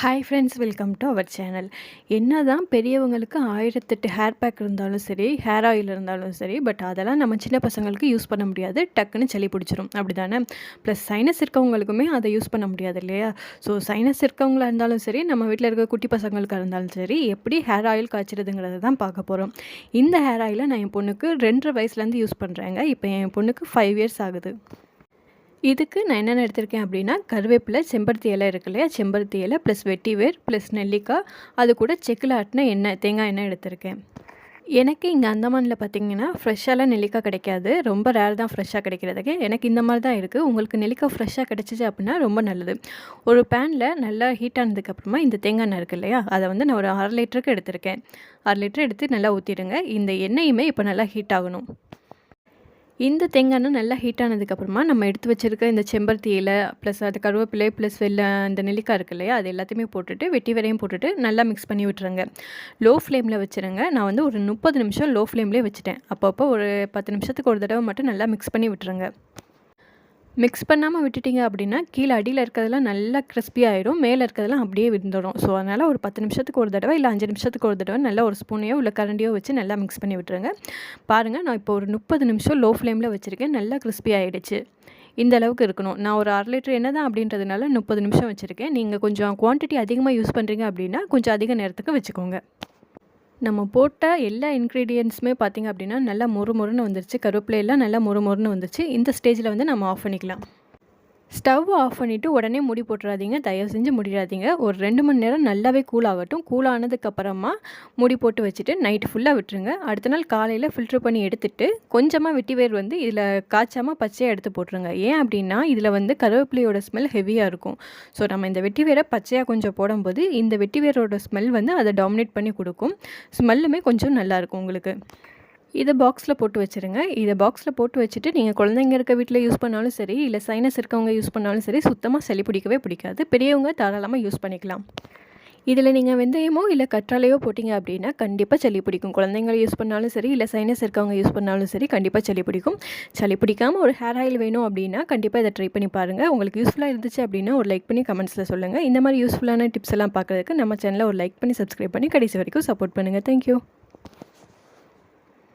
Hi friends welcome to our channel என்ன தான் பெரியவங்களுக்கு ஆயிரத்தெட்டு ஹேர் பேக் இருந்தாலும் சரி ஹேர் ஆயில் இருந்தாலும் சரி பட் அதெல்லாம் நம்ம சின்ன பசங்களுக்கு யூஸ் பண்ண முடியாது. டக்குன்னு சளி பிடிச்சிரும். அப்படி தானே ப்ளஸ் சைனஸ் இருக்கவங்களுக்குமே அதை யூஸ் பண்ண முடியாது இல்லையா? ஸோ சைனஸ் இருக்கவங்களா இருந்தாலும் சரி நம்ம வீட்டில் இருக்க குட்டி பசங்களுக்கு இருந்தாலும் சரி எப்படி ஹேர் ஆயில் காய்ச்சிடுதுங்கிறத தான் பார்க்க போகிறோம் இந்த ஹேர் ஆயிலை நான் என் பொண்ணுக்கு ரெண்டரை வயசுலேருந்து யூஸ் பண்ணுறேங்க இப்போ என் பொண்ணுக்கு ஃபைவ் இயர்ஸ் ஆகுது. இதுக்கு நான் என்னென்ன எடுத்திருக்கேன் அப்படின்னா கருவேப்பிலை செம்பருத்தி இலை இருக்கு இல்லையா? செம்பருத்தி இலை ப்ளஸ் வெட்டிவேர் ப்ளஸ் நெல்லிக்காய். அது கூட செக்கில் ஆட்டின எண்ணெய் தேங்காய் எண்ணெய் எடுத்திருக்கேன். எனக்கு இங்கே அந்தமானில் பார்த்தீங்கன்னா ஃப்ரெஷ்ஷாலாம் நெல்லிக்காய் கிடைக்காது. ரொம்ப ரேர் தான் ஃப்ரெஷ்ஷாக கிடைக்கிறதுக்கு. எனக்கு இந்த மாதிரி தான் இருக்குது உங்களுக்கு நெல்லிக்காய் ஃப்ரெஷ்ஷாக கிடச்சிச்சு அப்படின்னா ரொம்ப நல்லது. ஒரு பேனில் நல்லா ஹீட் ஆனதுக்கப்புறமா இந்த தேங்காய் எண்ணெய் இருக்குது இல்லையா? அதை வந்து நான் ஒரு அரை லிட்டருக்கு எடுத்திருக்கேன். அரை லிட்டர் எடுத்து நல்லா ஊற்றிடுங்க இந்த எண்ணெயுமே இப்போ நல்லா ஹீட் ஆகணும். இந்த தேங்காய் நல்லா ஹீட் ஆனதுக்கப்புறமா நம்ம எடுத்து வச்சுருக்க இந்த செம்பருத்தி இலை ப்ளஸ் அது கருவேப்பிலை ப்ளஸ் வெள்ளை இந்த நெல்லிக்காய் இருக்கு இல்லையா அது எல்லாத்தையுமே போட்டுட்டு வெட்டி வரையும் போட்டுட்டு நல்லா மிக்ஸ் பண்ணி விட்டுருங்க. லோ ஃப்ளேமில் வச்சுருங்க. நான் வந்து ஒரு முப்பது நிமிஷம் லோ ஃப்ளேம்லேயே வச்சுட்டேன். அப்பப்போ ஒரு பத்து நிமிஷத்துக்கு ஒரு தடவை மட்டும் நல்லா மிக்ஸ் பண்ணி விட்டுருங்க. மிக்ஸ் பண்ணாமல் விட்டுட்டிங்க அப்படின்னா கீழே அடியில் இருக்கிறதெல்லாம் நல்லா கிறிஸ்பி ஆகிடும் மேலே இருக்கிறதெல்லாம் அப்படியே விழுந்துடும் ஸோ அதனால் ஒரு பத்து நிமிஷத்துக்கு ஒரு தடவை இல்லை அஞ்சு நிமிஷத்துக்கு ஒரு தடவை நல்லா ஒரு ஸ்பூனையோ இல்லை கரண்டியோ வச்சு நல்லா மிக்ஸ் பண்ணி விட்டுருங்க. பாருங்கள் நான் இப்போ ஒரு முப்பது நிமிஷம் லோ ஃப்ளேமில் வச்சுருக்கேன். நல்லா கிறிஸ்பி ஆகிடுச்சு இந்த அளவுக்கு இருக்கணும். நான் ஒரு அரை லிட்டர் என்ன தான் அப்படின்றதுனால முப்பது நிமிஷம் வச்சுருக்கேன். நீங்கள் கொஞ்சம் குவான்டிட்டி அதிகமாக யூஸ் பண்ணுறீங்க அப்படின்னா கொஞ்சம் அதிக நேரத்துக்கு வச்சுக்கோங்க. நம்ம போட்ட எல்லா இன்க்ரீடியன்ஸுமே பார்த்திங்க அப்படின்னா நல்லா மொறு மொறுன்னு வந்துருச்சு. கருவேப்பிலையெல்லாம் நல்லா மொறு மொறுன்னு வந்துருச்சு. இந்த ஸ்டேஜில் வந்து நம்ம ஆஃப் பண்ணிக்கலாம். ஸ்டவ் ஆஃப் பண்ணிவிட்டு உடனே முடி போட்டுறாதீங்க. தயவு செஞ்சு முடிடாதீங்க. ஒரு ரெண்டு மணி நேரம் நல்லாவே கூல் ஆகட்டும். கூல் ஆனதுக்கப்புறமா முடி போட்டு வச்சுட்டு நைட்டு ஃபுல்லாக விட்டுருங்க. அடுத்த நாள் காலையில் ஃபில்ட்ரு பண்ணி எடுத்துட்டு கொஞ்சமாக வெட்டி வேர் வந்து இதில் காய்ச்சாமல் பச்சையாக எடுத்து போட்டுருங்க. ஏன் அப்படின்னா இதில் வந்து கருவேப்பிலையோட ஸ்மெல் ஹெவியாக இருக்கும். ஸோ நம்ம இந்த வெட்டி வேரை பச்சையாக கொஞ்சம் போடும்போது இந்த வெட்டி வேரோட ஸ்மெல் வந்து அதை டாமினேட் பண்ணி கொடுக்கும். ஸ்மெல்லுமே கொஞ்சம் நல்லாயிருக்கும் உங்களுக்கு. இதை பாக்ஸில் போட்டு வச்சுருங்க. இதை பாக்ஸில் போட்டு வச்சுட்டு நீங்கள் குழந்தைங்க இருக்க வீட்டில் யூஸ் பண்ணாலும் சரி இல்லை சைனஸ் இருக்கவங்க யூஸ் பண்ணாலும் சரி சுத்தமாக சளி பிடிக்கவே பிடிக்காது. பெரியவங்க தாராளமாக யூஸ் பண்ணிக்கலாம். இதில் நீங்கள் வெந்தயமோ இல்லை கற்றாழையோ போட்டிங்க அப்படின்னா கண்டிப்பாக சளி பிடிக்கும். குழந்தைங்களை யூஸ் பண்ணாலும் சரி இல்லை சைனஸ் இருக்கவங்க யூஸ் பண்ணாலும் சரி கண்டிப்பாக சளி பிடிக்கும். சளி பிடிக்காமல் ஒரு ஹேர் ஆயில் வேணும் அப்படின்னா கண்டிப்பாக இதை ட்ரை பண்ணி பாருங்கள் உங்களுக்கு யூஸ்ஃபுல்லாக இருந்துச்சு அப்படின்னா ஒரு லைக் பண்ணி கமெண்ட்ஸில் சொல்லுங்கள் இந்த மாதிரி யூஸ்ஃபுல்லான டிப்ஸ் எல்லாம் பார்க்குறதுக்கு நம்ம சேனலில் ஒரு லைக் பண்ணி சப்ஸ்கிரைப் பண்ணி கடைசி வரைக்கும் சப்போர்ட் பண்ணுங்கள் தேங்க்யூ